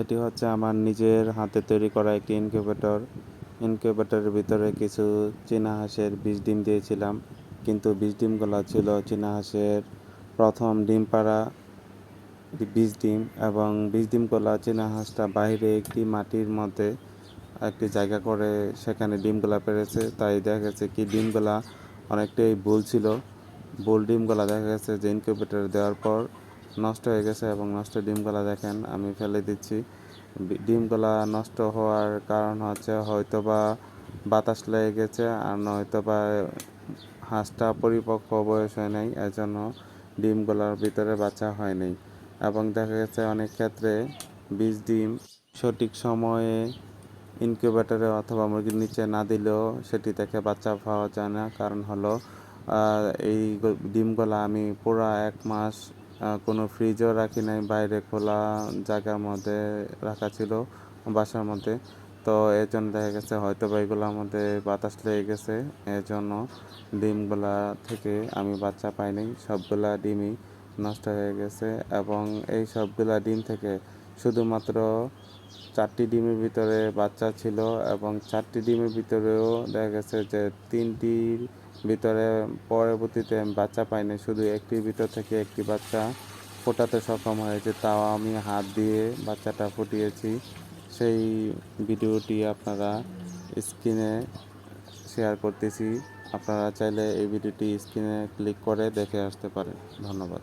এটি হচ্ছে আমার নিজের হাতে তৈরি করা একটি ইনকিউবেটর ইনকিউবেটরের ভিতরে কিছু চীনা হাঁসের বীজ ডিম দিয়েছিলাম। কিন্তু বীজ ডিমগুলো ছিল চীনা হাঁসের প্রথম ডিম পাড়া বীজ ডিম এবং বীজ ডিমগুলো চীনা হাঁসটা বাইরে একটি মাটির মধ্যে একটি জায়গা করে সেখানে ডিমগুলা পেরেছে। তাই দেখা গেছে কি ডিমগুলা অনেকটাই ভুল ছিল। ভুল ডিমগুলা দেখা গেছে যে ইনকিউবেটরে দেওয়ার পর নষ্ট হয়ে গেছে এবং নষ্ট ডিমগুলা দেখেন, আমি ফেলে দিচ্ছি। ডিমগুলা নষ্ট হওয়ার কারণ হচ্ছে হয়তো বা বাতাস লেগে গেছে আর নয়তো বা হাঁসটা পরিপক্ক বয়স হয় নাই, এজন্য ডিমগুলোর ভিতরে বাচ্চা হয় নাই। এবং দেখা গেছে অনেক ক্ষেত্রে বীজ ডিম সঠিক সময়ে ইনকিউবেটরে অথবা মুরগির নিচে না দিলেও সেটি থেকে বাচ্চা পাওয়া যায় না। কারণ হলো এই ডিমগুলা আমি পুরো এক মাস কোনো ফ্রিজও রাখি নাই, বাইরে খোলা জায়গার মধ্যে রাখা ছিল, বাসার মধ্যে। তো এর জন্য দেখা গেছে হয়তো বা এগুলোর মধ্যে বাতাস লেগে গেছে, এর জন্য ডিমগুলা থেকে আমি বাচ্চা পাইনি। সবগুলা ডিমই নষ্ট হয়ে গেছে এবং এই সবগুলা ডিম থেকে শুধুমাত্র চারটি ডিমের ভিতরে বাচ্চা ছিল এবং চারটি ডিমের ভিতরেও দেখা গেছে যে তিনটির ভিতরে পরবর্তীতে বাচ্চা পাইনি, শুধু একটির ভিতর থেকে একটি বাচ্চা ফোটাতে সক্ষম হয়েছে, তাও আমি হাত দিয়ে বাচ্চাটা ফুটিয়েছি। সেই ভিডিওটি আপনারা স্ক্রিনে শেয়ার করতেছি, আপনারা চাইলে এই ভিডিওটি স্ক্রিনে ক্লিক করে দেখে আসতে পারেন। ধন্যবাদ।